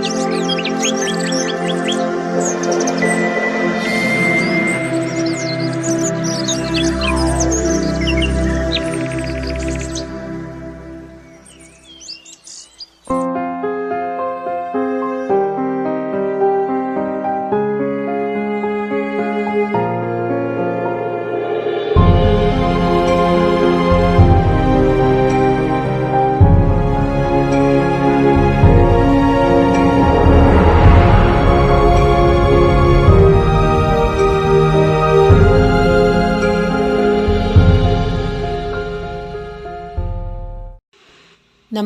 Música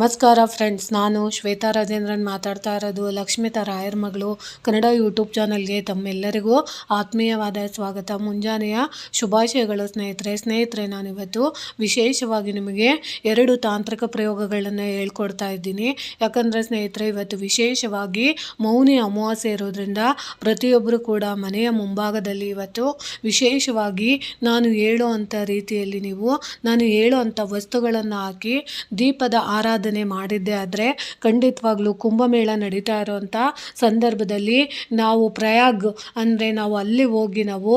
ನಮಸ್ಕಾರ ಫ್ರೆಂಡ್ಸ್, ನಾನು ಶ್ವೇತಾ ರಾಜೇಂದ್ರನ್ ಮಾತಾಡ್ತಾ ಇರೋದು ಲಕ್ಷ್ಮಿತಾ ರಾಯರ್ ಮಗಳು. ಕನ್ನಡ ಯೂಟ್ಯೂಬ್ ಚಾನಲ್ಗೆ ತಮ್ಮೆಲ್ಲರಿಗೂ ಆತ್ಮೀಯವಾದ ಸ್ವಾಗತ. ಮುಂಜಾನೆಯ ಶುಭಾಶಯಗಳು ಸ್ನೇಹಿತರೆ. ಸ್ನೇಹಿತರೆ, ನಾನಿವತ್ತು ವಿಶೇಷವಾಗಿ ನಿಮಗೆ ಎರಡು ತಾಂತ್ರಿಕ ಪ್ರಯೋಗಗಳನ್ನು ಹೇಳ್ಕೊಡ್ತಾ ಇದ್ದೀನಿ. ಯಾಕಂದರೆ ಸ್ನೇಹಿತರೆ, ಇವತ್ತು ವಿಶೇಷವಾಗಿ ಮೌನಿ ಅಮಾವಾಸ್ಯೆ ಇರೋದ್ರಿಂದ ಪ್ರತಿಯೊಬ್ಬರು ಕೂಡ ಮನೆಯ ಮುಂಭಾಗದಲ್ಲಿ ಇವತ್ತು ವಿಶೇಷವಾಗಿ ನಾನು ಹೇಳೋ ರೀತಿಯಲ್ಲಿ ನೀವು, ನಾನು ಹೇಳೋ ವಸ್ತುಗಳನ್ನು ಹಾಕಿ ದೀಪದ ಆರಾಧನೆ ಮಾಡಿದ್ದೆ ಆದರೆ ಖಂಡಿತವಾಗ್ಲೂ ಕುಂಭಮೇಳ ನಡೀತಾ ಇರೋವಂಥ ಸಂದರ್ಭದಲ್ಲಿ ನಾವು ಪ್ರಯಾಗ್ ಅಂದರೆ ನಾವು ಅಲ್ಲಿ ಹೋಗಿ ನಾವು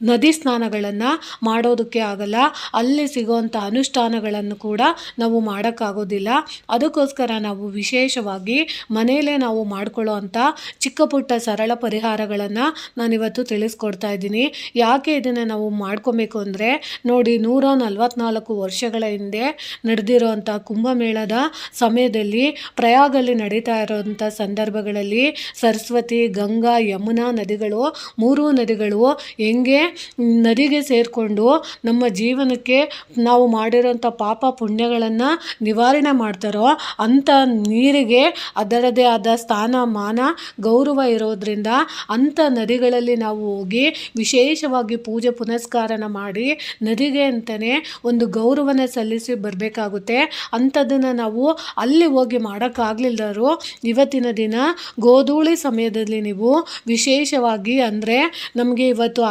ನದಿ ಸ್ನಾನಗಳನ್ನು ಮಾಡೋದಕ್ಕೆ ಆಗಲ್ಲ. ಅಲ್ಲಿ ಸಿಗೋವಂಥ ಅನುಷ್ಠಾನಗಳನ್ನು ಕೂಡ ನಾವು ಮಾಡೋಕ್ಕಾಗೋದಿಲ್ಲ. ಅದಕ್ಕೋಸ್ಕರ ನಾವು ವಿಶೇಷವಾಗಿ ಮನೆಯಲ್ಲೇ ನಾವು ಮಾಡ್ಕೊಳ್ಳೋ ಅಂಥ ಚಿಕ್ಕ ಪುಟ್ಟ ಸರಳ ಪರಿಹಾರಗಳನ್ನು ನಾನಿವತ್ತು ತಿಳಿಸ್ಕೊಡ್ತಾ ಇದ್ದೀನಿ. ಯಾಕೆ ಇದನ್ನು ನಾವು ಮಾಡ್ಕೊಬೇಕು ಅಂದರೆ ನೋಡಿ ನೂರ ನಲವತ್ನಾಲ್ಕು ವರ್ಷಗಳ ಹಿಂದೆ ನಡೆದಿರೋವಂಥ ಕುಂಭಮೇಳದ ಸಮಯದಲ್ಲಿ ಪ್ರಯಾಗಲ್ಲಿ ನಡೀತಾ ಇರೋವಂಥ ಸಂದರ್ಭಗಳಲ್ಲಿ ಸರಸ್ವತಿ, ಗಂಗಾ, ಯಮುನಾ ನದಿಗಳು, ಮೂರೂ ನದಿಗಳು ಹೆಂಗೆ ನದಿಗೆ ಸೇರಿಕೊಂಡು ನಮ್ಮ ಜೀವನಕ್ಕೆ ನಾವು ಮಾಡಿರೋಂಥ ಪಾಪ ಪುಣ್ಯಗಳನ್ನು ನಿವಾರಣೆ ಮಾಡ್ತಾರೋ ಅಂಥ ನೀರಿಗೆ ಅದರದೇ ಆದ ಸ್ಥಾನ ಮಾನ ಗೌರವ ಇರೋದ್ರಿಂದ ಅಂಥ ನದಿಗಳಲ್ಲಿ ನಾವು ಹೋಗಿ ವಿಶೇಷವಾಗಿ ಪೂಜೆ ಪುನಸ್ಕಾರನ ಮಾಡಿ ನದಿಗೆ ಅಂತಲೇ ಒಂದು ಗೌರವನ ಸಲ್ಲಿಸಿ ಬರಬೇಕಾಗುತ್ತೆ. ಅಂಥದ್ದನ್ನು ನಾವು ಅಲ್ಲಿ ಹೋಗಿ ಮಾಡೋಕ್ಕಾಗಲಿಲ್ಲರು ಇವತ್ತಿನ ದಿನ ಗೋಧೂಳಿ ಸಮಯದಲ್ಲಿ ನೀವು ವಿಶೇಷವಾಗಿ ಅಂದರೆ ನಮಗೆ ಇವತ್ತು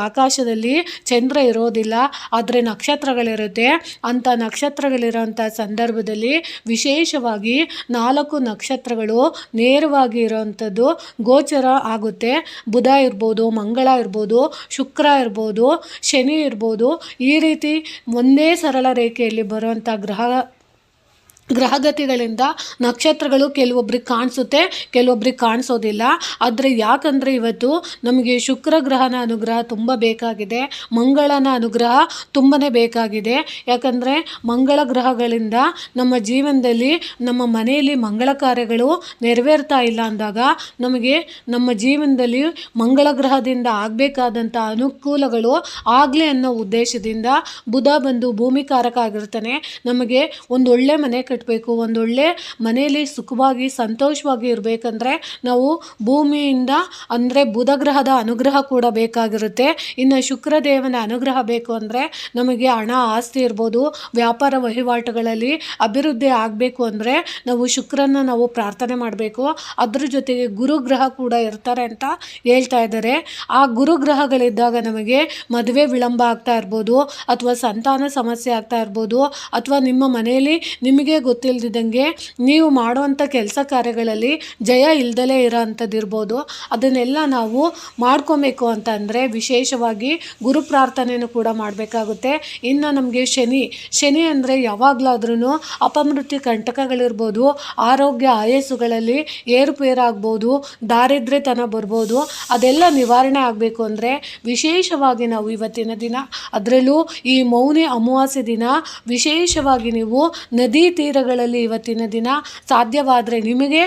ಆಕಾಶದಲ್ಲಿ ಚಂದ್ರ ಇರೋದಿಲ್ಲ, ಆದರೆ ನಕ್ಷತ್ರಗಳಿರುತ್ತೆ. ಅಂಥ ನಕ್ಷತ್ರಗಳಿರೋಂಥ ಸಂದರ್ಭದಲ್ಲಿ ವಿಶೇಷವಾಗಿ ನಾಲ್ಕು ನಕ್ಷತ್ರಗಳು ನೇರವಾಗಿ ಇರೋವಂಥದ್ದು ಗೋಚರ ಆಗುತ್ತೆ. ಬುಧ ಇರ್ಬೋದು, ಮಂಗಳ ಇರ್ಬೋದು, ಶುಕ್ರ ಇರ್ಬೋದು, ಶನಿ ಇರ್ಬೋದು. ಈ ರೀತಿ ಒಂದೇ ಸರಳ ರೇಖೆಯಲ್ಲಿ ಬರುವಂಥ ಗ್ರಹ ಗ್ರಹಗತಿಗಳಿಂದ ನಕ್ಷತ್ರಗಳು ಕೆಲವೊಬ್ರಿಗೆ ಕಾಣಿಸುತ್ತೆ, ಕೆಲವೊಬ್ರಿಗೆ ಕಾಣಿಸೋದಿಲ್ಲ. ಆದರೆ ಯಾಕಂದರೆ ಇವತ್ತು ನಮಗೆ ಶುಕ್ರ ಗ್ರಹನ ಅನುಗ್ರಹ ತುಂಬ ಬೇಕಾಗಿದೆ, ಮಂಗಳನ ಅನುಗ್ರಹ ತುಂಬಾ ಬೇಕಾಗಿದೆ. ಯಾಕಂದರೆ ಮಂಗಳ ಗ್ರಹಗಳಿಂದ ನಮ್ಮ ಜೀವನದಲ್ಲಿ ನಮ್ಮ ಮನೆಯಲ್ಲಿ ಮಂಗಳ ಕಾರ್ಯಗಳು ನೆರವೇರ್ತಾ ಇಲ್ಲ ಅಂದಾಗ ನಮಗೆ ನಮ್ಮ ಜೀವನದಲ್ಲಿ ಮಂಗಳ ಗ್ರಹದಿಂದ ಆಗಬೇಕಾದಂಥ ಅನುಕೂಲಗಳು ಆಗಲಿ ಅನ್ನೋ ಉದ್ದೇಶದಿಂದ ಬುಧ ಬಂದು ಭೂಮಿಕಾರಕ ಆಗಿರ್ತಾನೆ. ನಮಗೆ ಒಂದು ಒಳ್ಳೆ ಮನೆ ಕಟ್ಟಬೇಕು ಒಂದೊಳ್ಳೆ ಮನೆಯಲ್ಲಿ ಸುಖವಾಗಿ, ಸಂತೋಷವಾಗಿ ಇರಬೇಕಂದ್ರೆ ನಾವು ಭೂಮಿಯಿಂದ ಅಂದರೆ ಬುಧಗ್ರಹದ ಅನುಗ್ರಹ ಕೂಡ ಬೇಕಾಗಿರುತ್ತೆ. ಇನ್ನು ಶುಕ್ರದೇವನ ಅನುಗ್ರಹ ಬೇಕು ಅಂದರೆ ನಮಗೆ ಹಣ, ಆಸ್ತಿ ಇರ್ಬೋದು, ವ್ಯಾಪಾರ ವಹಿವಾಟುಗಳಲ್ಲಿ ಅಭಿವೃದ್ಧಿ ಆಗಬೇಕು ಅಂದರೆ ನಾವು ಶುಕ್ರನ ನಾವು ಪ್ರಾರ್ಥನೆ ಮಾಡಬೇಕು. ಅದ್ರ ಜೊತೆಗೆ ಗುರುಗ್ರಹ ಕೂಡ ಇರ್ತಾರೆ ಅಂತ ಹೇಳ್ತಾ ಇದ್ದಾರೆ. ಆ ಗುರುಗ್ರಹಗಳಿದ್ದಾಗ ನಮಗೆ ಮದುವೆ ವಿಳಂಬ ಆಗ್ತಾ ಇರ್ಬೋದು, ಅಥವಾ ಸಂತಾನ ಸಮಸ್ಯೆ ಆಗ್ತಾ ಇರ್ಬೋದು, ಅಥವಾ ನಿಮ್ಮ ಮನೆಯಲ್ಲಿ ನಿಮಗೆ ಗೊತ್ತಿಲ್ಲದಿದ್ದಂಗೆ ನೀವು ಮಾಡುವಂಥ ಕೆಲಸ ಕಾರ್ಯಗಳಲ್ಲಿ ಜಯ ಇಲ್ದಲೇ ಇರೋ ಅಂಥದ್ದು ಇರ್ಬೋದು ಅದನ್ನೆಲ್ಲ ನಾವು ಮಾಡ್ಕೊಬೇಕು ಅಂತ ಅಂದರೆ ವಿಶೇಷವಾಗಿ ಗುರು ಪ್ರಾರ್ಥನೆಯನ್ನು ಕೂಡ ಮಾಡಬೇಕಾಗುತ್ತೆ. ಇನ್ನು ನಮಗೆ ಶನಿ ಶನಿ ಅಂದರೆ ಯಾವಾಗಲಾದ್ರೂ ಅಪಮೃತ್ಯು ಕಂಟಕಗಳಿರ್ಬೋದು, ಆರೋಗ್ಯ ಆಯಸ್ಸುಗಳಲ್ಲಿ ಏರುಪೇರಾಗ್ಬೋದು, ದಾರಿದ್ರ್ಯತನ ಬರ್ಬೋದು, ಅದೆಲ್ಲ ನಿವಾರಣೆ ಆಗಬೇಕು ಅಂದರೆ ವಿಶೇಷವಾಗಿ ನಾವು ಇವತ್ತಿನ ದಿನ. ಅದರಲ್ಲೂ ಈ ಮೌನಿ ಅಮಾವಾಸ್ಯೆ ದಿನ ವಿಶೇಷವಾಗಿ ನೀವು ನದಿ ತೀರಗಳಲ್ಲಿ ಇವತ್ತಿನ ದಿನ ಸಾಧ್ಯವಾದರೆ ನಿಮಗೆ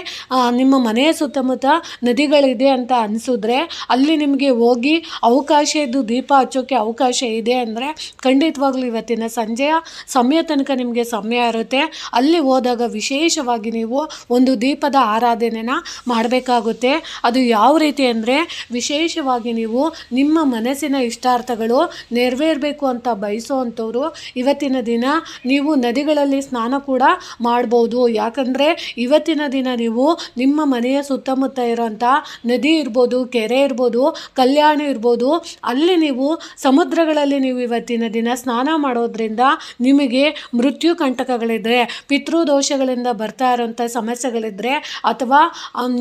ನಿಮ್ಮ ಮನೆಯ ಸುತ್ತಮುತ್ತ ನದಿಗಳಿದೆ ಅಂತ ಅನಿಸಿದ್ರೆ ಅಲ್ಲಿ ನಿಮಗೆ ಹೋಗಿ ಅವಕಾಶ ಇದ್ದು ದೀಪ ಹಚ್ಚೋಕ್ಕೆ ಅವಕಾಶ ಇದೆ ಅಂದರೆ ಖಂಡಿತವಾಗ್ಲೂ ಇವತ್ತಿನ ಸಂಜೆಯ ಸಮಯ ತನಕ ನಿಮಗೆ ಸಮಯ ಇರುತ್ತೆ. ಅಲ್ಲಿ ಹೋದಾಗ ವಿಶೇಷವಾಗಿ ನೀವು ಒಂದು ದೀಪದ ಆರಾಧನೆನ ಮಾಡಬೇಕಾಗುತ್ತೆ. ಅದು ಯಾವ ರೀತಿ ಅಂದರೆ ವಿಶೇಷವಾಗಿ ನೀವು ನಿಮ್ಮ ಮನಸ್ಸಿನ ಇಷ್ಟಾರ್ಥಗಳು ನೆರವೇರಬೇಕು ಅಂತ ಬಯಸುವಂಥವ್ರು ಇವತ್ತಿನ ದಿನ ನೀವು ನದಿಗಳಲ್ಲಿ ಸ್ನಾನ ಕೂಡ ಮಾಡ್ಬೋದು. ಯಾಕಂದರೆ ಇವತ್ತಿನ ದಿನ ನೀವು ನಿಮ್ಮ ಮನೆಯ ಸುತ್ತಮುತ್ತ ಇರೋಂಥ ನದಿ ಇರ್ಬೋದು, ಕೆರೆ ಇರ್ಬೋದು, ಕಲ್ಯಾಣ ಇರ್ಬೋದು, ಅಲ್ಲಿ ನೀವು ಸಮುದ್ರಗಳಲ್ಲಿ ನೀವು ಇವತ್ತಿನ ದಿನ ಸ್ನಾನ ಮಾಡೋದ್ರಿಂದ ನಿಮಗೆ ಮೃತ್ಯು ಕಂಟಕಗಳಿದ್ರೆ ಪಿತೃದೋಷಗಳಿಂದ ಬರ್ತಾ ಇರೋಂಥ ಸಮಸ್ಯೆಗಳಿದ್ರೆ, ಅಥವಾ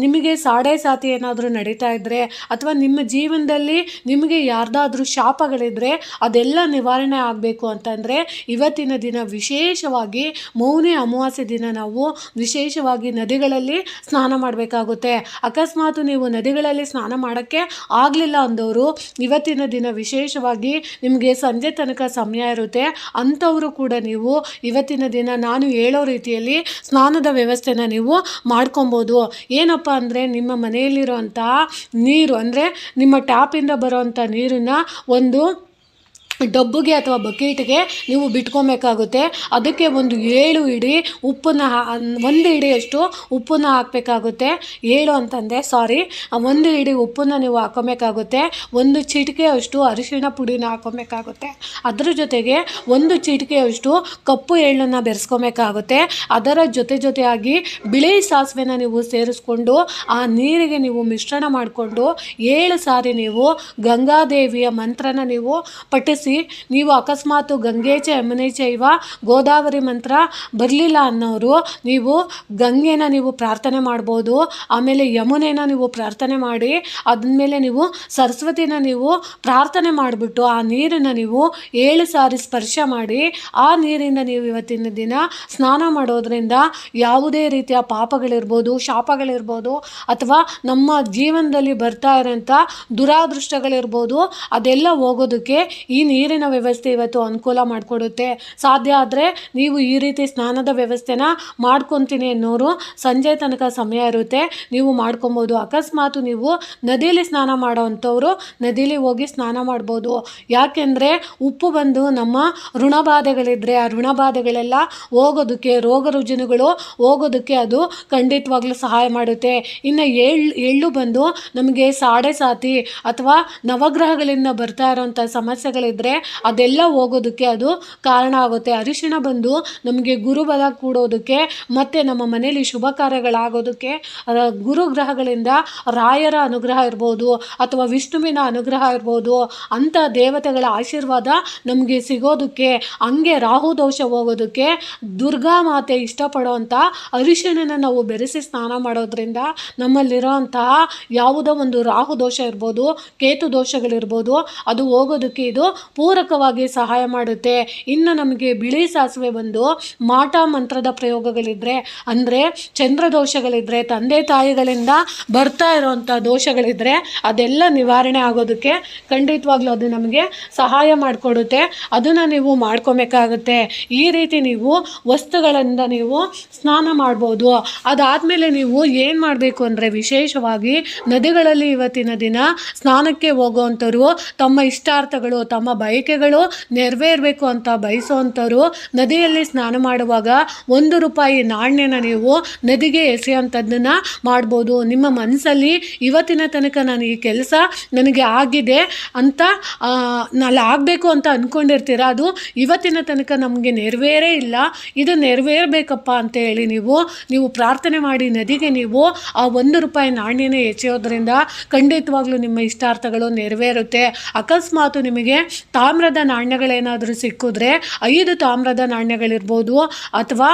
ನಿಮಗೆ ಸಾಡೆ ಸಾತಿ ಏನಾದರೂ ನಡೀತಾ ಇದ್ದರೆ ಅಥವಾ ನಿಮ್ಮ ಜೀವನದಲ್ಲಿ ನಿಮಗೆ ಯಾರ್ದಾದ್ರೂ ಶಾಪಗಳಿದ್ರೆ ಅದೆಲ್ಲ ನಿವಾರಣೆ ಆಗಬೇಕು ಅಂತಂದರೆ ಇವತ್ತಿನ ದಿನ ವಿಶೇಷವಾಗಿ ಮೌನಿ ಅಮಾವಾಸ್ಯೆ ದಿನ ನಾವು ವಿಶೇಷವಾಗಿ ನದಿಗಳಲ್ಲಿ ಸ್ನಾನ ಮಾಡಬೇಕಾಗುತ್ತೆ. ಅಕಸ್ಮಾತ್ ನೀವು ನದಿಗಳಲ್ಲಿ ಸ್ನಾನ ಮಾಡೋಕ್ಕೆ ಆಗಲಿಲ್ಲ ಅಂದವರು ಇವತ್ತಿನ ದಿನ ವಿಶೇಷವಾಗಿ ನಿಮಗೆ ಸಂಜೆ ತನಕ ಸಮಯ ಇರುತ್ತೆ. ಅಂಥವರು ಕೂಡ ನೀವು ಇವತ್ತಿನ ದಿನ ನಾನು ಹೇಳೋ ರೀತಿಯಲ್ಲಿ ಸ್ನಾನದ ವ್ಯವಸ್ಥೆನ ನೀವು ಮಾಡ್ಕೊಬೋದು. ಏನಪ್ಪ ಅಂದರೆ ನಿಮ್ಮ ಮನೆಯಲ್ಲಿರುವಂಥ ನೀರು ಅಂದರೆ ನಿಮ್ಮ ಟ್ಯಾಪಿಂದ ಬರೋವಂಥ ನೀರನ್ನು ಒಂದು ಡಬ್ಬುಗೆ ಅಥವಾ ಬಕೆಟ್ಗೆ ನೀವು ಬಿಟ್ಕೊಬೇಕಾಗುತ್ತೆ. ಅದಕ್ಕೆ ಒಂದು ಏಳು ಇಡಿ ಉಪ್ಪನ್ನ ಒಂದು ಇಡಿಯಷ್ಟು ಉಪ್ಪನ್ನು ಹಾಕಬೇಕಾಗುತ್ತೆ. ಏಳು ಅಂತಂದೆ ಸಾರಿ ಒಂದು ಇಡಿ ಉಪ್ಪನ್ನು ನೀವು ಹಾಕೋಬೇಕಾಗುತ್ತೆ. ಒಂದು ಚಿಟಿಕೆಯಷ್ಟು ಅರಿಶಿಣ ಪುಡಿನ ಹಾಕೋಬೇಕಾಗುತ್ತೆ. ಅದರ ಜೊತೆಗೆ ಒಂದು ಚಿಟಿಕೆಯಷ್ಟು ಕಪ್ಪು ಎಳ್ಳನ್ನು ಬೆರೆಸ್ಕೊಬೇಕಾಗುತ್ತೆ. ಅದರ ಜೊತೆ ಜೊತೆಯಾಗಿ ಬಿಳಿ ಸಾಸಿವೆನ ನೀವು ಸೇರಿಸ್ಕೊಂಡು ಆ ನೀರಿಗೆ ನೀವು ಮಿಶ್ರಣ ಮಾಡಿಕೊಂಡು ಏಳು ಸಾರಿ ನೀವು ಗಂಗಾದೇವಿಯ ಮಂತ್ರನ ನೀವು ಪಠಿಸಿ ನೀವು ಅಕಸ್ಮಾತ್ ಗಂಗೇಚ ಯಮುನೇಚ ಇವ ಗೋದಾವರಿ ಮಂತ್ರ ಬರಲಿಲ್ಲ ಅನ್ನೋರು, ನೀವು ಗಂಗೆನ ನೀವು ಪ್ರಾರ್ಥನೆ ಮಾಡ್ಬೋದು, ಆಮೇಲೆ ಯಮುನೇನ ನೀವು ಪ್ರಾರ್ಥನೆ ಮಾಡಿ, ಅದ್ಮೇಲೆ ನೀವು ಸರಸ್ವತಿನ ನೀವು ಪ್ರಾರ್ಥನೆ ಮಾಡಿಬಿಟ್ಟು ಆ ನೀರನ್ನ ನೀವು ಏಳು ಸಾರಿ ಸ್ಪರ್ಶ ಮಾಡಿ, ಆ ನೀರಿಂದ ನೀವು ಇವತ್ತಿನ ದಿನ ಸ್ನಾನ ಮಾಡೋದ್ರಿಂದ ಯಾವುದೇ ರೀತಿಯ ಪಾಪಗಳಿರ್ಬೋದು, ಶಾಪಗಳಿರ್ಬೋದು, ಅಥವಾ ನಮ್ಮ ಜೀವನದಲ್ಲಿ ಬರ್ತಾ ಇರೋಂಥ ದುರಾದೃಷ್ಟಗಳಿರ್ಬೋದು, ಅದೆಲ್ಲ ಹೋಗೋದಕ್ಕೆ ಈ ನೀರಿನ ವ್ಯವಸ್ಥೆ ಇವತ್ತು ಅನುಕೂಲ ಮಾಡಿಕೊಡುತ್ತೆ. ಸಾಧ್ಯ ಆದರೆ ನೀವು ಈ ರೀತಿ ಸ್ನಾನದ ವ್ಯವಸ್ಥೆನ ಮಾಡ್ಕೊತೀನಿ ಅನ್ನೋರು ಸಂಜೆ ತನಕ ಸಮಯ ಇರುತ್ತೆ. ನೀವು ಮಾಡ್ಕೊಬೋದು. ಅಕಸ್ಮಾತ್ ನೀವು ನದಿಯಲ್ಲಿ ಸ್ನಾನ ಮಾಡೋ ಅಂಥವ್ರು ನದಿಲಿ ಹೋಗಿ ಸ್ನಾನ ಮಾಡ್ಬೋದು. ಯಾಕೆಂದರೆ ಉಪ್ಪು ಬಂದು ನಮ್ಮ ಋಣಬಾಧೆಗಳಿದ್ರೆ ಆ ಋಣಬಾಧೆಗಳೆಲ್ಲ ಹೋಗೋದಕ್ಕೆ, ರೋಗ ರುಜಿನಗಳು ಹೋಗೋದಕ್ಕೆ ಅದು ಖಂಡಿತವಾಗ್ಲೂ ಸಹಾಯ ಮಾಡುತ್ತೆ. ಇನ್ನು ಎಳ್ಳು ಎಳ್ಳು ಬಂದು ನಮಗೆ ಸಾಡೆ ಸಾತಿ ಅಥವಾ ನವಗ್ರಹಗಳಿಂದ ಬರ್ತಾ ಇರೋಂಥ ಸಮಸ್ಯೆಗಳಿದ್ರೆ ಅದೆಲ್ಲ ಹೋಗೋದಕ್ಕೆ ಅದು ಕಾರಣ ಆಗುತ್ತೆ. ಅರಿಶಿಣ ಬಂದು ನಮಗೆ ಗುರುಬಲ ಕೂಡೋದಕ್ಕೆ ಮತ್ತು ನಮ್ಮ ಮನೆಯಲ್ಲಿ ಶುಭ ಕಾರ್ಯಗಳಾಗೋದಕ್ಕೆ ಗುರು ಗುರುಗ್ರಹಗಳಿಂದ ರಾಯರ ಅನುಗ್ರಹ ಇರ್ಬೋದು ಅಥವಾ ವಿಷ್ಣುವಿನ ಅನುಗ್ರಹ ಇರ್ಬೋದು ಅಂಥ ದೇವತೆಗಳ ಆಶೀರ್ವಾದ ನಮಗೆ ಸಿಗೋದಕ್ಕೆ, ಹಂಗೆ ರಾಹು ದೋಷ ಹೋಗೋದಕ್ಕೆ ದುರ್ಗಾ ಮಾತೆ ಇಷ್ಟಪಡೋವಂಥ ಅರಿಶಿಣನ ನಾವು ಬೆರೆಸಿ ಸ್ನಾನ ಮಾಡೋದ್ರಿಂದ ನಮ್ಮಲ್ಲಿರೋಂತಹ ಯಾವುದೋ ಒಂದು ರಾಹು ದೋಷ ಇರ್ಬೋದು, ಕೇತು ದೋಷಗಳಿರ್ಬೋದು, ಅದು ಹೋಗೋದಕ್ಕೆ ಇದು ಪೂರಕವಾಗಿ ಸಹಾಯ ಮಾಡುತ್ತೆ. ಇನ್ನು ನಮಗೆ ಬಿಳಿ ಸಾಸಿವೆ ಬಂದು ಮಾಟ ಮಂತ್ರದ ಪ್ರಯೋಗಗಳಿದ್ರೆ, ಅಂದರೆ ಚಂದ್ರ ದೋಷಗಳಿದ್ದರೆ ತಂದೆ ತಾಯಿಗಳಿಂದ ಬರ್ತಾ ಇರೋವಂಥ ದೋಷಗಳಿದ್ರೆ ಅದೆಲ್ಲ ನಿವಾರಣೆ ಆಗೋದಕ್ಕೆ ಖಂಡಿತವಾಗ್ಲೂ ಅದು ನಮಗೆ ಸಹಾಯ ಮಾಡಿಕೊಡುತ್ತೆ. ಅದನ್ನು ನೀವು ಮಾಡ್ಕೊಬೇಕಾಗುತ್ತೆ. ಈ ರೀತಿ ನೀವು ವಸ್ತುಗಳಿಂದ ನೀವು ಸ್ನಾನ ಮಾಡ್ಬೋದು. ಅದಾದಮೇಲೆ ನೀವು ಏನು ಮಾಡಬೇಕು ಅಂದರೆ ವಿಶೇಷವಾಗಿ ನದಿಗಳಲ್ಲಿ ಇವತ್ತಿನ ದಿನ ಸ್ನಾನಕ್ಕೆ ಹೋಗುವಂಥವ್ರು ತಮ್ಮ ಇಷ್ಟಾರ್ಥಗಳು, ತಮ್ಮ ಬಯಕೆಗಳು ನೆರವೇರಬೇಕು ಅಂತ ಬಯಸುವಂಥವರು, ನದಿಯಲ್ಲಿ ಸ್ನಾನ ಮಾಡುವಾಗ ಒಂದು ರೂಪಾಯಿ ನಾಣ್ಯನ ನೀವು ನದಿಗೆ ಎಸೆಯುವಂಥದ್ದನ್ನು ಮಾಡ್ಬೋದು. ನಿಮ್ಮ ಮನಸ್ಸಲ್ಲಿ ಇವತ್ತಿನ ತನಕ ನಾನು ಈ ಕೆಲಸ ನನಗೆ ಆಗಿದೆ ಅಂತ ನಾನು ಆಗಬೇಕು ಅಂತ ಅಂದ್ಕೊಂಡಿರ್ತೀರ ಅದು ಇವತ್ತಿನ ತನಕ ನಮಗೆ ನೆರವೇರೇ ಇಲ್ಲ. ಇದು ನೆರವೇರಬೇಕಪ್ಪ ಅಂತ ಹೇಳಿ ನೀವು ನೀವು ಪ್ರಾರ್ಥನೆ ಮಾಡಿ ನದಿಗೆ ನೀವು ಆ ಒಂದು ರೂಪಾಯಿ ನಾಣ್ಯನ ಎಸೆಯೋದ್ರಿಂದ ಖಂಡಿತವಾಗ್ಲೂ ನಿಮ್ಮ ಇಷ್ಟಾರ್ಥಗಳು ನೆರವೇರುತ್ತೆ. ಅಕಸ್ಮಾತ್ ನಿಮಗೆ ತಾಮ್ರದ ನಾಣ್ಯಗಳೇನಾದರೂ ಸಿಕ್ಕಿದ್ರೆ ಐದು ತಾಮ್ರದ ನಾಣ್ಯಗಳಿರ್ಬೋದು ಅಥವಾ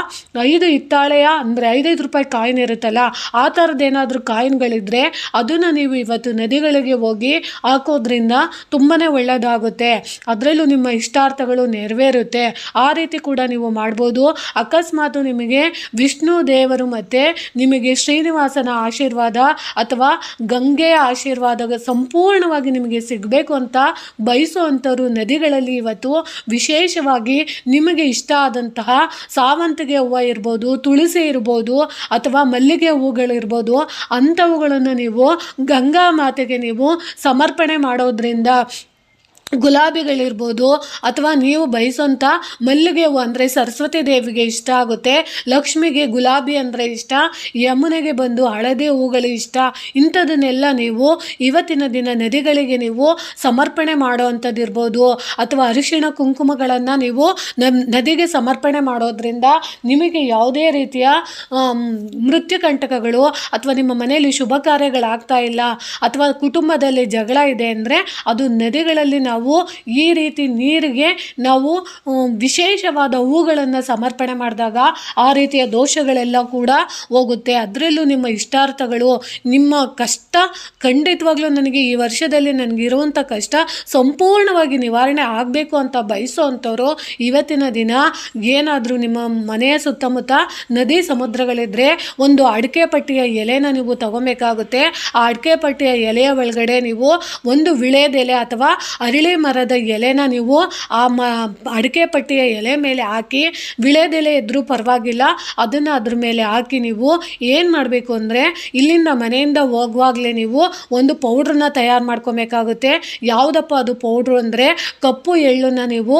ಐದು ಹಿತ್ತಾಳೆಯ ಅಂದರೆ ಐದೈದು ರೂಪಾಯಿ ಕಾಯಿನ್ ಇರುತ್ತಲ್ಲ, ಆ ಥರದ್ದೇನಾದರೂ ಕಾಯಿನ್ಗಳಿದ್ದರೆ ಅದನ್ನು ನೀವು ಇವತ್ತು ನದಿಗಳಿಗೆ ಹೋಗಿ ಹಾಕೋದ್ರಿಂದ ತುಂಬಾ ಒಳ್ಳೆಯದಾಗುತ್ತೆ ಅದರಲ್ಲೂ ನಿಮ್ಮ ಇಷ್ಟಾರ್ಥಗಳು ನೆರವೇರುತ್ತೆ. ಆ ರೀತಿ ಕೂಡ ನೀವು ಮಾಡ್ಬೋದು. ಅಕಸ್ಮಾತ್ ನಿಮಗೆ ವಿಷ್ಣು ದೇವರು ಮತ್ತು ನಿಮಗೆ ಶ್ರೀನಿವಾಸನ ಆಶೀರ್ವಾದ ಅಥವಾ ಗಂಗೆಯ ಆಶೀರ್ವಾದ ಸಂಪೂರ್ಣವಾಗಿ ನಿಮಗೆ ಸಿಗಬೇಕು ಅಂತ ಬಯಸುವಂಥವ್ರು ನದಿಗಳಲ್ಲಿ ಇವತ್ತು ವಿಶೇಷವಾಗಿ ನಿಮಗೆ ಇಷ್ಟ ಆದಂತಹ ಸಾವಂತಿಗೆ ಹೂವು ಇರ್ಬೋದು, ತುಳಸಿ ಇರ್ಬೋದು ಅಥವಾ ಮಲ್ಲಿಗೆ ಹೂಗಳಿರ್ಬೋದು ಅಂಥವುಗಳನ್ನು ನೀವು ಗಂಗಾ ಮಾತೆಗೆ ನೀವು ಸಮರ್ಪಣೆ ಮಾಡೋದ್ರಿಂದ ಗುಲಾಬಿಗಳಿರ್ಬೋದು ಅಥವಾ ನೀವು ಬಯಸೋಂಥ ಮಲ್ಲಿಗೆ ಹೂವು ಅಂದರೆ ಸರಸ್ವತಿ ದೇವಿಗೆ ಇಷ್ಟ ಆಗುತ್ತೆ, ಲಕ್ಷ್ಮಿಗೆ ಗುಲಾಬಿ ಅಂದರೆ ಇಷ್ಟ, ಯಮುನೆಗೆ ಬಂದು ಹಳದಿ ಹೂಗಳು ಇಷ್ಟ, ಇಂಥದನ್ನೆಲ್ಲ ನೀವು ಇವತ್ತಿನ ದಿನ ನದಿಗಳಿಗೆ ನೀವು ಸಮರ್ಪಣೆ ಮಾಡೋವಂಥದ್ದು ಇರ್ಬೋದು ಅಥವಾ ಅರಿಶಿಣ ಕುಂಕುಮಗಳನ್ನು ನೀವು ನದಿಗೆ ಸಮರ್ಪಣೆ ಮಾಡೋದ್ರಿಂದ ನಿಮಗೆ ಯಾವುದೇ ರೀತಿಯ ಮೃತ್ಯು ಕಂಟಕಗಳು ಅಥವಾ ನಿಮ್ಮ ಮನೆಯಲ್ಲಿ ಶುಭ ಕಾರ್ಯಗಳಾಗ್ತಾ ಇಲ್ಲ, ಅಥವಾ ಕುಟುಂಬದಲ್ಲಿ ಜಗಳ ಇದೆ ಅಂದರೆ ಅದು ನದಿಗಳಲ್ಲಿ ನಾವು ಈ ರೀತಿ ನೀರಿಗೆ ನಾವು ವಿಶೇಷವಾದ ಹೂಗಳನ್ನು ಸಮರ್ಪಣೆ ಮಾಡಿದಾಗ ಆ ರೀತಿಯ ದೋಷಗಳೆಲ್ಲ ಕೂಡ ಹೋಗುತ್ತೆ. ಅದರಲ್ಲೂ ನಿಮ್ಮ ಇಷ್ಟಾರ್ಥಗಳು, ನಿಮ್ಮ ಕಷ್ಟ ಖಂಡಿತವಾಗ್ಲೂ ನನಗೆ ಈ ವರ್ಷದಲ್ಲಿ ನನಗಿರುವಂಥ ಕಷ್ಟ ಸಂಪೂರ್ಣವಾಗಿ ನಿವಾರಣೆ ಆಗಬೇಕು ಅಂತ ಬಯಸೋ ಅಂಥವ್ರು, ಇವತ್ತಿನ ದಿನ ಏನಾದರೂ ನಿಮ್ಮ ಮನೆಯ ಸುತ್ತಮುತ್ತ ನದಿ ಸಮುದ್ರಗಳಿದ್ದರೆ ಒಂದು ಅಡಿಕೆ ಪಟ್ಟಿಯ ಎಲೆನ ನೀವು ತಗೊಬೇಕಾಗುತ್ತೆ. ಆ ಅಡಿಕೆ ಪಟ್ಟಿಯ ಎಲೆಯ ಒಳಗಡೆ ನೀವು ಒಂದು ವಿಳೆದೆಲೆ ಅಥವಾ ಅರಳಿ ಮರದ ಎಲೆನ ನೀವು ಆ ಮ, ಅಡಿಕೆ ಪಟ್ಟಿಯ ಎಲೆ ಮೇಲೆ ಹಾಕಿ ವಿಳೆದೆಲೆ ಇದ್ದರೂ ಪರವಾಗಿಲ್ಲ. ಅದನ್ನು ಅದ್ರ ಮೇಲೆ ಹಾಕಿ ನೀವು ಏನು ಮಾಡಬೇಕು ಅಂದರೆ ಇಲ್ಲಿಂದ ಮನೆಯಿಂದ ಹೋಗುವಾಗಲೇ ನೀವು ಒಂದು ಪೌಡ್ರನ್ನ ತಯಾರು ಮಾಡ್ಕೊಬೇಕಾಗುತ್ತೆ. ಯಾವುದಪ್ಪ ಅದು ಪೌಡ್ರು ಅಂದರೆ ಕಪ್ಪು ಎಳ್ಳನ್ನು ನೀವು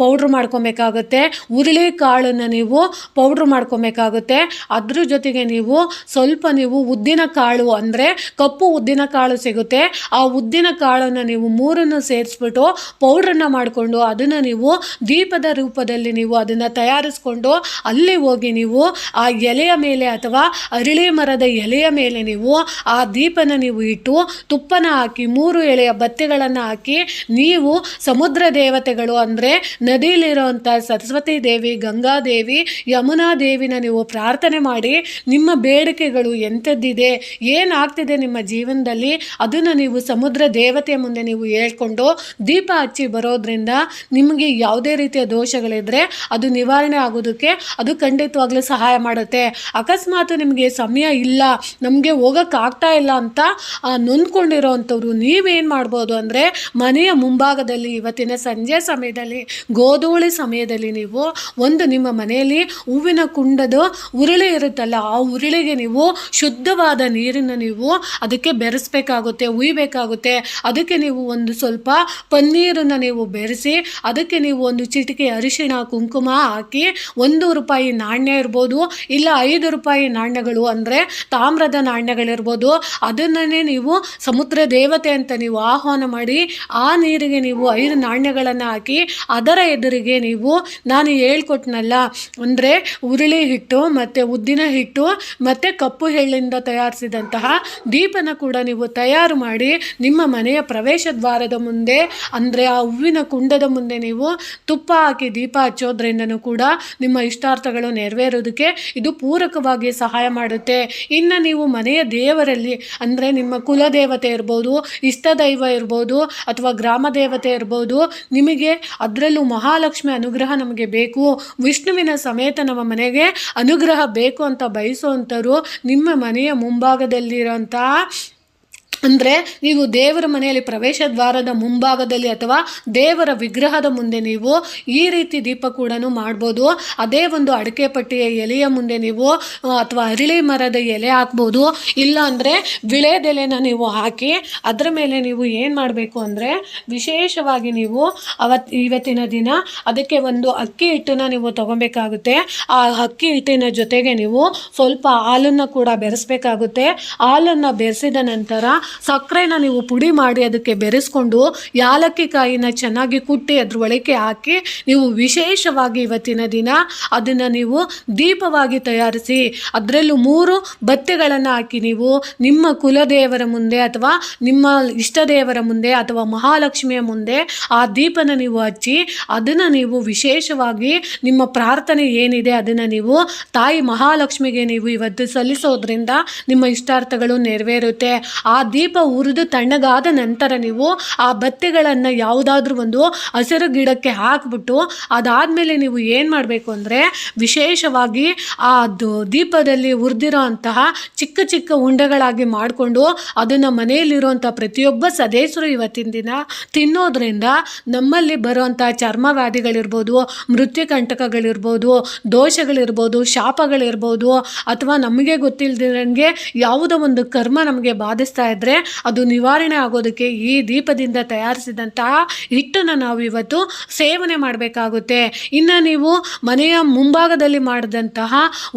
ಪೌಡ್ರ್ ಮಾಡ್ಕೊಬೇಕಾಗುತ್ತೆ. ಹುರುಳಿ ಕಾಳನ್ನು ನೀವು ಪೌಡ್ರ್ ಮಾಡ್ಕೊಬೇಕಾಗುತ್ತೆ. ಅದ್ರ ಜೊತೆಗೆ ನೀವು ಸ್ವಲ್ಪ ನೀವು ಉದ್ದಿನ ಕಾಳು ಅಂದರೆ ಕಪ್ಪು ಉದ್ದಿನ ಕಾಳು ಸಿಗುತ್ತೆ. ಆ ಉದ್ದಿನ ಕಾಳನ್ನು ನೀವು ಮೂರನ್ನು ಸೇರಿಸ್ಬಿಟ್ಟು ಪೌಡ್ರನ್ನು ಮಾಡಿಕೊಂಡು ಅದನ್ನು ನೀವು ದೀಪದ ರೂಪದಲ್ಲಿ ನೀವು ಅದನ್ನು ತಯಾರಿಸ್ಕೊಂಡು ಅಲ್ಲಿ ಹೋಗಿ ನೀವು ಆ ಎಲೆಯ ಮೇಲೆ ಅಥವಾ ಅರಳಿ ಮರದ ಎಲೆಯ ಮೇಲೆ ನೀವು ಆ ದೀಪನ ನೀವು ಇಟ್ಟು ತುಪ್ಪನ ಹಾಕಿ ಮೂರು ಎಳೆಯ ಬತ್ತಿಗಳನ್ನು ಹಾಕಿ ನೀವು ಸಮುದ್ರ ದೇವತೆಗಳು ಅಂದರೆ ನದಿಯಲ್ಲಿರುವಂಥ ಸರಸ್ವತಿ ದೇವಿ ಗಂಗಾದೇವಿ ಯಮುನಾ ದೇವಿನ ನೀವು ಪ್ರಾರ್ಥನೆ ಮಾಡಿ ನಿಮ್ಮ ಬೇಡಿಕೆಗಳು ಎಂಥದ್ದಿದೆ ಏನಾಗ್ತಿದೆ ನಿಮ್ಮ ಜೀವನದಲ್ಲಿ, ಅದನ್ನು ನೀವು ಸಮುದ್ರ ದೇವತೆಯ ಮುಂದೆ ನೀವು ಹೇಳ್ಕೊಂಡು ದೀಪ ಹಚ್ಚಿ ಬರೋದ್ರಿಂದ ನಿಮಗೆ ಯಾವುದೇ ರೀತಿಯ ದೋಷಗಳಿದ್ರೆ ಅದು ನಿವಾರಣೆ ಆಗೋದಕ್ಕೆ ಅದು ಖಂಡಿತವಾಗ್ಲೂ ಸಹಾಯ ಮಾಡುತ್ತೆ. ಅಕಸ್ಮಾತ್ ನಿಮಗೆ ಸಮಯ ಇಲ್ಲ, ನಮಗೆ ಹೋಗೋಕ್ಕಾಗ್ತಾ ಇಲ್ಲ ಅಂತ ನೊಂದ್ಕೊಂಡಿರೋ ಅಂಥವ್ರು ನೀವೇನು ಮಾಡ್ಬೋದು ಅಂದರೆ ಮನೆಯ ಮುಂಭಾಗದಲ್ಲಿ ಇವತ್ತಿನ ಸಂಜೆ ಸಮಯದಲ್ಲಿ, ಗೋಧೂಳಿ ಸಮಯದಲ್ಲಿ ನೀವು ಒಂದು ನಿಮ್ಮ ಮನೆಯಲ್ಲಿ ಹೂವಿನ ಕುಂಡದ ಉರುಳಿ ಇರುತ್ತಲ್ಲ, ಆ ಉರುಳಿಗೆ ನೀವು ಶುದ್ಧವಾದ ನೀರನ್ನು ನೀವು ಅದಕ್ಕೆ ಬೆರೆಸ್ಬೇಕಾಗುತ್ತೆ, ಉಯ್ಬೇಕಾಗುತ್ತೆ. ಅದಕ್ಕೆ ನೀವು ಒಂದು ಸ್ವಲ್ಪ ಪನ್ನೀರನ್ನು ನೀವು ಬೆರೆಸಿ, ಅದಕ್ಕೆ ನೀವು ಒಂದು ಚಿಟಿಕೆ ಅರಿಶಿಣ, ಕುಂಕುಮ ಹಾಕಿ ಒಂದು ರೂಪಾಯಿ ನಾಣ್ಯ ಇರ್ಬೋದು, ಇಲ್ಲ ಐದು ರೂಪಾಯಿ ನಾಣ್ಯಗಳು ಅಂದರೆ ತಾಮ್ರದ ನಾಣ್ಯಗಳಿರ್ಬೋದು, ಅದನ್ನೇ ನೀವು ಸಮುದ್ರ ದೇವತೆ ಅಂತ ನೀವು ಆಹ್ವಾನ ಮಾಡಿ, ಆ ನೀರಿಗೆ ನೀವು ಐದು ನಾಣ್ಯಗಳನ್ನು ಹಾಕಿ, ಅದರ ಎದುರಿಗೆ ನೀವು, ನಾನು ಹೇಳ್ಕೊಟ್ನಲ್ಲ, ಅಂದರೆ ಉರುಳಿ ಹಿಟ್ಟು ಮತ್ತು ಉದ್ದಿನ ಹಿಟ್ಟು ಮತ್ತು ಕಪ್ಪು ಎಳ್ಳಿಂದ ತಯಾರಿಸಿದಂತಹ ದೀಪನ ಕೂಡ ನೀವು ತಯಾರು ಮಾಡಿ ನಿಮ್ಮ ಮನೆಯ ಪ್ರವೇಶ ದ್ವಾರದ ಮುಂದೆ ಅಂದರೆ ಆ ಹೂವಿನ ಕುಂಡದ ಮುಂದೆ ನೀವು ತುಪ್ಪ ಹಾಕಿ ದೀಪ ಹಚ್ಚೋದ್ರಿಂದನೂ ಕೂಡ ನಿಮ್ಮ ಇಷ್ಟಾರ್ಥಗಳು ನೆರವೇರೋದಕ್ಕೆ ಇದು ಪೂರಕವಾಗಿ ಸಹಾಯ ಮಾಡುತ್ತೆ. ಇನ್ನು ನೀವು ಮನೆಯ ದೇವರಲ್ಲಿ ಅಂದರೆ ನಿಮ್ಮ ಕುಲದೇವತೆ ಇರ್ಬೋದು ಇಷ್ಟ ದೈವ ಇರ್ಬೋದು ಅಥವಾ ಗ್ರಾಮ ದೇವತೆ ಇರ್ಬೋದು, ನಿಮಗೆ ಅದರಲ್ಲೂ ಮಹಾಲಕ್ಷ್ಮಿ ಅನುಗ್ರಹ ನಮಗೆ ಬೇಕು. ವಿಷ್ಣುವಿನ ಸಮೇತ ನಮ್ಮ ಮನೆಗೆ ಅನುಗ್ರಹ ಬೇಕು ಅಂತ ಬಯಸುವಂಥವ್ರು ನಿಮ್ಮ ಮನೆಯ ಮುಂಭಾಗದಲ್ಲಿರೋಂತಹ ಅಂದರೆ ನೀವು ದೇವರ ಮನೆಯಲ್ಲಿ ಪ್ರವೇಶ ದ್ವಾರದ ಮುಂಭಾಗದಲ್ಲಿ ಅಥವಾ ದೇವರ ವಿಗ್ರಹದ ಮುಂದೆ ನೀವು ಈ ರೀತಿ ದೀಪ ಕೂಡ ಮಾಡ್ಬೋದು. ಅದೇ ಒಂದು ಅಡಿಕೆ ಪಟ್ಟಿಯ ಎಲೆಯ ಮುಂದೆ ನೀವು ಅಥವಾ ಅರಳಿ ಮರದ ಎಲೆ ಹಾಕ್ಬೋದು. ಇಲ್ಲ ಅಂದರೆ ವಿಳೆದೆಲೆನ ನೀವು ಹಾಕಿ ಅದರ ಮೇಲೆ ನೀವು ಏನು ಮಾಡಬೇಕು ಅಂದರೆ ವಿಶೇಷವಾಗಿ ನೀವು ಅವತ್, ಇವತ್ತಿನ ದಿನ ಅದಕ್ಕೆ ಒಂದು ಅಕ್ಕಿ ಹಿಟ್ಟನ್ನು ನೀವು ತಗೊಬೇಕಾಗುತ್ತೆ. ಆ ಅಕ್ಕಿ ಹಿಟ್ಟಿನ ಜೊತೆಗೆ ನೀವು ಸ್ವಲ್ಪ ಹಾಲನ್ನು ಕೂಡ ಬೆರೆಸ್ಬೇಕಾಗುತ್ತೆ. ಹಾಲನ್ನು ಬೆರೆಸಿದ ನಂತರ ಸಕ್ಕರೆನ ನೀವು ಪುಡಿ ಮಾಡಿ ಅದಕ್ಕೆ ಬೆರೆಸ್ಕೊಂಡು ಯಾಲಕ್ಕಿ ಕಾಯಿನ ಚೆನ್ನಾಗಿ ಕುಟ್ಟಿ ಅದ್ರ ಒಳಕ್ಕೆ ಹಾಕಿ ನೀವು ವಿಶೇಷವಾಗಿ ಇವತ್ತಿನ ದಿನ ಅದನ್ನು ನೀವು ದೀಪವಾಗಿ ತಯಾರಿಸಿ ಅದರಲ್ಲೂ ಮೂರು ಬತ್ತೆಗಳನ್ನು ಹಾಕಿ ನೀವು ನಿಮ್ಮ ಕುಲದೇವರ ಮುಂದೆ ಅಥವಾ ನಿಮ್ಮ ಇಷ್ಟ ದೇವರ ಮುಂದೆ ಅಥವಾ ಮಹಾಲಕ್ಷ್ಮಿಯ ಮುಂದೆ ಆ ದೀಪನ ನೀವು ಹಚ್ಚಿ ಅದನ್ನು ನೀವು ವಿಶೇಷವಾಗಿ ನಿಮ್ಮ ಪ್ರಾರ್ಥನೆ ಏನಿದೆ ಅದನ್ನು ನೀವು ತಾಯಿ ಮಹಾಲಕ್ಷ್ಮಿಗೆ ನೀವು ಇವತ್ತು ಸಲ್ಲಿಸೋದ್ರಿಂದ ನಿಮ್ಮ ಇಷ್ಟಾರ್ಥಗಳು ನೆರವೇರುತ್ತೆ. ಆ ದೀಪ ಉರಿದು ತಣ್ಣಗಾದ ನಂತರ ನೀವು ಆ ಬತ್ತಿಗಳನ್ನು ಯಾವುದಾದ್ರೂ ಒಂದು ಹಸಿರು ಗಿಡಕ್ಕೆ ಹಾಕ್ಬಿಟ್ಟು ಅದಾದಮೇಲೆ ನೀವು ಏನು ಮಾಡಬೇಕು ಅಂದರೆ ವಿಶೇಷವಾಗಿ ಆ ದೀಪದಲ್ಲಿ ಉರಿದಿರೋ ಅಂತಹ ಚಿಕ್ಕ ಚಿಕ್ಕ ಉಂಡೆಗಳಾಗಿ ಮಾಡಿಕೊಂಡು ಅದನ್ನು ಮನೆಯಲ್ಲಿರುವಂಥ ಪ್ರತಿಯೊಬ್ಬ ಸದಸ್ಯರು ಇವತ್ತಿನ ದಿನ ತಿನ್ನೋದ್ರಿಂದ ನಮ್ಮಲ್ಲಿ ಬರುವಂಥ ಚರ್ಮ ವ್ಯಾಧಿಗಳಿರ್ಬೋದು ಮೃತ್ಯು ಕಂಟಕಗಳಿರ್ಬೋದು, ದೋಷಗಳಿರ್ಬೋದು, ಶಾಪಗಳಿರ್ಬೋದು ಅಥವಾ ನಮಗೆ ಗೊತ್ತಿಲ್ಲದಿರಂಗೆ ಯಾವುದೋ ಒಂದು ಕರ್ಮ ನಮಗೆ ಬಾಧಿಸ್ತಾ ಇದ್ದರೆ ಇದ್ದರೆ ಅದು ನಿವಾರಣೆ ಆಗೋದಕ್ಕೆ ಈ ದೀಪದಿಂದ ತಯಾರಿಸಿದಂತಹ ಹಿಟ್ಟನ್ನು ನಾವು ಇವತ್ತು ಸೇವನೆ ಮಾಡಬೇಕಾಗುತ್ತೆ. ಇನ್ನು ನೀವು ಮನೆಯ ಮುಂಭಾಗದಲ್ಲಿ ಮಾಡಿದಂತಹ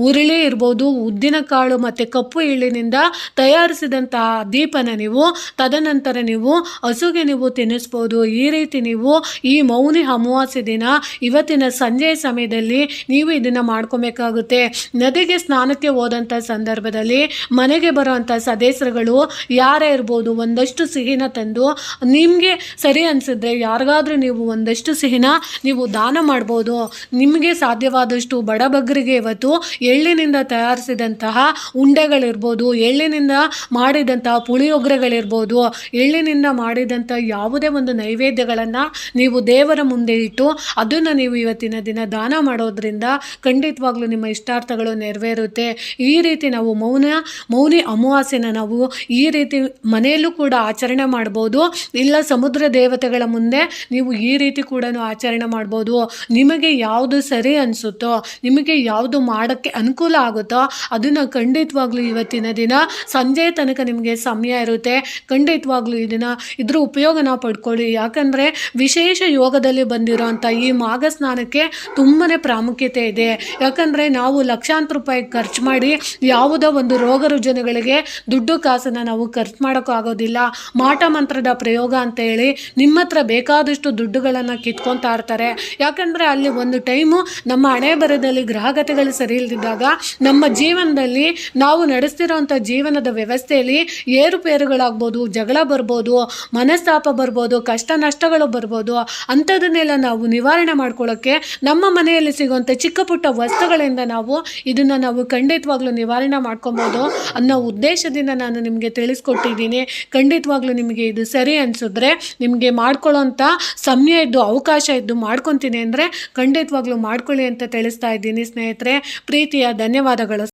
ಉರುಳಿ ಇರ್ಬೋದು ಉದ್ದಿನಕಾಳು ಮತ್ತು ಕಪ್ಪು ಎಳ್ಳಿನಿಂದ ತಯಾರಿಸಿದಂತಹ ದೀಪನ ನೀವು, ತದನಂತರ ನೀವು ಹಸುಗೆ ನೀವು ತಿನ್ನಿಸ್ಬೋದು ಈ ರೀತಿ ನೀವು ಈ ಮೌನಿ ಅಮಾವಾಸ್ಯ ದಿನ ಇವತ್ತಿನ ಸಂಜೆಯ ಸಮಯದಲ್ಲಿ ನೀವು ಇದನ್ನು ಮಾಡ್ಕೊಬೇಕಾಗುತ್ತೆ. ನದಿಗೆ ಸ್ನಾನಕ್ಕೆ ಹೋದಂಥ ಸಂದರ್ಭದಲ್ಲಿ ಮನೆಗೆ ಬರುವಂಥ ಸದಸ್ಯರುಗಳು ಯಾರೇ ಇರ್ಬೋದು, ಒಂದಷ್ಟು ಸಿಹಿನ ತಂದು ನಿಮಗೆ ಸರಿ ಅನಿಸಿದ್ರೆ ಯಾರಿಗಾದರೂ ನೀವು ಒಂದಷ್ಟು ಸಿಹಿನ ನೀವು ದಾನ ಮಾಡ್ಬೋದು. ನಿಮಗೆ ಸಾಧ್ಯವಾದಷ್ಟು ಬಡಬಗ್ಗರಿಗೆ ಇವತ್ತು ಎಳ್ಳಿನಿಂದ ತಯಾರಿಸಿದಂತಹ ಉಂಡೆಗಳಿರ್ಬೋದು, ಎಳ್ಳಿನಿಂದ ಮಾಡಿದಂತಹ ಪುಳಿಯೊಗರೆಗಳಿರ್ಬೋದು, ಎಳ್ಳಿನಿಂದ ಮಾಡಿದಂಥ ಯಾವುದೇ ಒಂದು ನೈವೇದ್ಯಗಳನ್ನು ನೀವು ದೇವರ ಮುಂದೆ ಇಟ್ಟು ಅದನ್ನು ನೀವು ಇವತ್ತಿನ ದಿನ ದಾನ ಮಾಡೋದ್ರಿಂದ ಖಂಡಿತವಾಗ್ಲೂ ನಿಮ್ಮ ಇಷ್ಟಾರ್ಥಗಳು ನೆರವೇರುತ್ತೆ. ಈ ರೀತಿ ನಾವು ಮೌನ, ಮೌನಿ ಅಮಾವಾಸ್ಯೆನ ನಾವು ಈ ರೀತಿ ಮನೆಯಲ್ಲೂ ಕೂಡ ಆಚರಣೆ ಮಾಡ್ಬೋದು. ಇಲ್ಲ ಸಮುದ್ರ ದೇವತೆಗಳ ಮುಂದೆ ನೀವು ಈ ರೀತಿ ಕೂಡ ಆಚರಣೆ ಮಾಡ್ಬೋದು. ನಿಮಗೆ ಯಾವುದು ಸರಿ ಅನಿಸುತ್ತೋ, ನಿಮಗೆ ಯಾವುದು ಮಾಡೋಕ್ಕೆ ಅನುಕೂಲ ಆಗುತ್ತೋ ಅದನ್ನು ಖಂಡಿತವಾಗ್ಲೂ ಇವತ್ತಿನ ದಿನ ಸಂಜೆ ತನಕ ನಿಮಗೆ ಸಮಯ ಇರುತ್ತೆ. ಖಂಡಿತವಾಗ್ಲೂ ಇದನ್ನು ಇದ್ರ ಉಪಯೋಗನ ಪಡ್ಕೊಳ್ಳಿ. ಯಾಕಂದರೆ ವಿಶೇಷ ಯೋಗದಲ್ಲಿ ಬಂದಿರೋಂಥ ಈ ಮಾಘ ಸ್ನಾನಕ್ಕೆ ತುಂಬಾ ಪ್ರಾಮುಖ್ಯತೆ ಇದೆ. ಯಾಕಂದರೆ ನಾವು ಲಕ್ಷಾಂತರ ರೂಪಾಯಿ ಖರ್ಚು ಮಾಡಿ ಯಾವುದೋ ಒಂದು ರೋಗ ರುಜಿನಗಳಿಗೆ ದುಡ್ಡು ಕಾಸನ್ನು ನಾವು ಖರ್ಚು ಮಾಡೋಕ್ಕೂ ಆಗೋದಿಲ್ಲ. ಮಾಟ ಮಂತ್ರದ ಪ್ರಯೋಗ ಅಂತ ಹೇಳಿ ನಿಮ್ಮ ಹತ್ರ ಬೇಕಾದಷ್ಟು ದುಡ್ಡುಗಳನ್ನು ಕಿತ್ಕೊತಾ ಇರ್ತಾರೆ. ಯಾಕಂದರೆ ಅಲ್ಲಿ ಒಂದು ಟೈಮು ನಮ್ಮ ಹಣೆ ಬರದಲ್ಲಿ ಗ್ರಹಗತಿಗಳು ಸರಿ ಇಲ್ದಿದ್ದಾಗ ನಮ್ಮ ಜೀವನದಲ್ಲಿ ನಾವು ನಡೆಸ್ತಿರೋಂಥ ಜೀವನದ ವ್ಯವಸ್ಥೆಯಲ್ಲಿ ಏರುಪೇರುಗಳಾಗ್ಬೋದು, ಜಗಳ ಬರ್ಬೋದು, ಮನಸ್ತಾಪ ಬರ್ಬೋದು, ಕಷ್ಟ ನಷ್ಟಗಳು ಬರ್ಬೋದು, ಅಂಥದನ್ನೆಲ್ಲ ನಾವು ನಿವಾರಣೆ ಮಾಡ್ಕೊಳ್ಳೋಕ್ಕೆ ನಮ್ಮ ಮನೆಯಲ್ಲಿ ಸಿಗುವಂಥ ಚಿಕ್ಕ ಪುಟ್ಟ ವಸ್ತುಗಳಿಂದ ನಾವು ಇದನ್ನು ನಾವು ಖಂಡಿತವಾಗ್ಲೂ ನಿವಾರಣೆ ಮಾಡ್ಕೊಬೋದು ಅನ್ನೋ ಉದ್ದೇಶದಿಂದ ನಾನು ನಿಮಗೆ ತಿಳಿಸ್ಕೊಟ್ಟಿದ್ದೀನಿ. ಖಂಡಿತವಾಗ್ಲೂ ನಿಮಗೆ ಇದು ಸರಿ ಅನಿಸಿದ್ರೆ ನಿಮಗೆ ಮಾಡ್ಕೊಳ್ಳೋಂಥ ಸಮಯ ಇದ್ದು, ಅವಕಾಶ ಇದ್ದು ಮಾಡ್ಕೊತೀನಿ ಅಂದರೆ ಖಂಡಿತವಾಗ್ಲೂ ಮಾಡ್ಕೊಳ್ಳಿ ಅಂತ ತಿಳಿಸ್ತಾ ಇದ್ದೀನಿ ಸ್ನೇಹಿತರೆ. ಪ್ರೀತಿಯ ಧನ್ಯವಾದಗಳು.